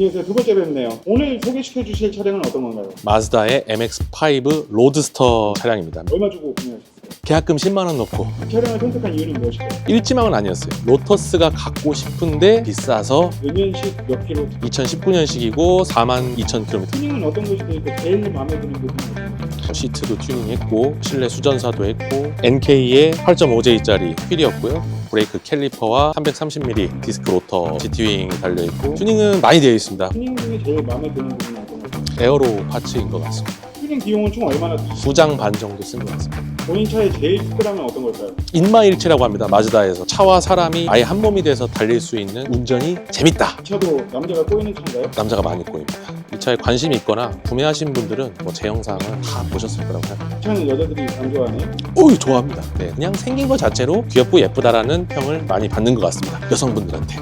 안녕하세요. 두 번째 뵙네요. 오늘 소개시켜 주실 차량은 어떤 건가요? 마즈다의 MX-5 로드스터 차량입니다. 얼마 주고 구매하셨어요? 계약금 10만 원 넣고 이 차량을 선택한 이유는 무엇일까요? 일지망은 아니었어요. 로터스가 갖고 싶은데 비싸서 몇 년식 몇 킬로? 2019년식이고 4만 2천 킬로미터. 튜닝은 어떤 것이 되니까 제일 마음에 드는 부분이 어떤 거예요? 시트도 튜닝했고 실내 수전사도 했고 NK의 8.5J짜리 휠이었고요. 브레이크 캘리퍼와 330mm 디스크 로터 GT윙 달려있고 튜닝은 많이 되어 있습니다. 튜닝 중에 제일 마음에 드는 부분이 어떤 거예요? 에어로 파츠인 것 같습니다. 튜닝 비용은 총 얼마나? 두 장 반 정도 쓴 것 같습니다. 본인 차의 제일 특별함은 어떤 걸까요? 인마일치라고 합니다. 마즈다에서 차와 사람이 아예 한 몸이 돼서 달릴 수 있는 운전이 재밌다. 이 차도 남자가 꼬이는 차인가요? 남자가 많이 꼬입니다. 이 차에 관심이 있거나 구매하신 분들은 뭐 제 영상을 다 보셨을 거라고 생각합니다. 이 차는 여자들이 안 좋아하네요. 오, 좋아합니다. 네, 그냥 생긴 것 자체로 귀엽고 예쁘다라는 평을 많이 받는 것 같습니다. 여성분들한테.